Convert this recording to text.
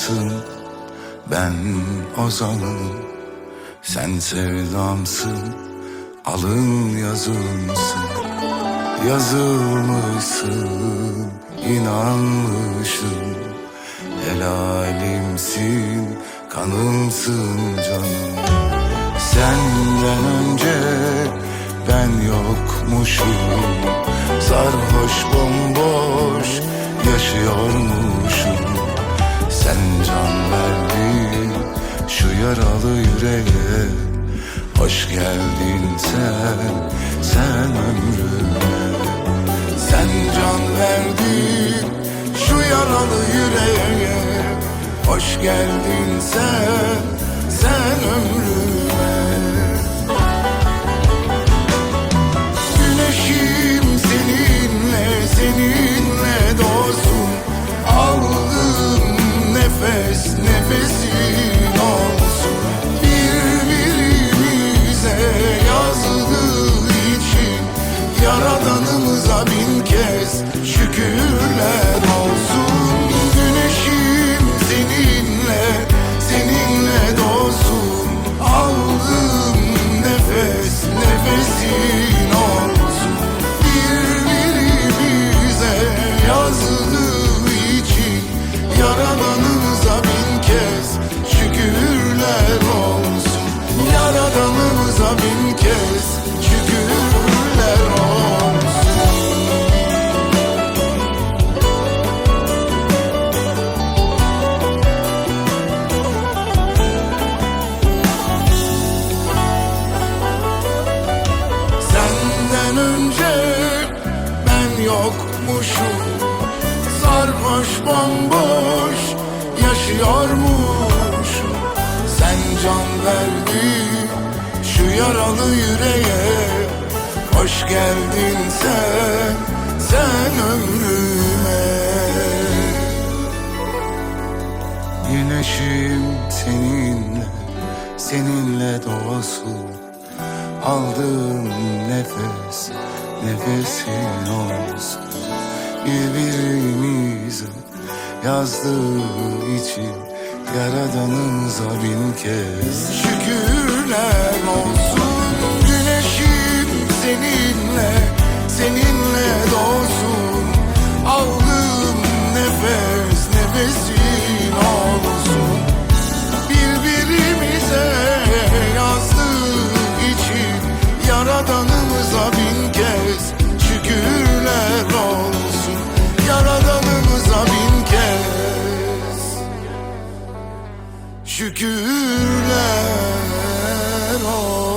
aşıksın Ben ozanım Sen sevdamsın Alın yazımsın Yazılmışsın inanmışım Helalimsin Kanımsın canım. Senden önce ben yokmuşum. Sarhoş bomboş yaşıyormuşum Sen can verdin şu yaralı yüreğe. Hoş geldin sen, sen ömrüme. Sen can verdin şu yaralı yüreğe. Hoş geldin sen, sen ömrüme nefes, nefesin yokmuşum. Sarhoş bomboş yaşıyormuşum. Sen can verdin şu yaralı yüreğe. Hoş geldin sen, sen ömrüme. Güneşim seninle, seninle doğsun. Aldığım nefes, nefesin olsun. Birbirimize yazdığı için Yaradanımıza bin kez Şükürler olsun. Güneşim seninle, seninle doğsun. Aldığım nefes, nefesin Teşekkürler olsun.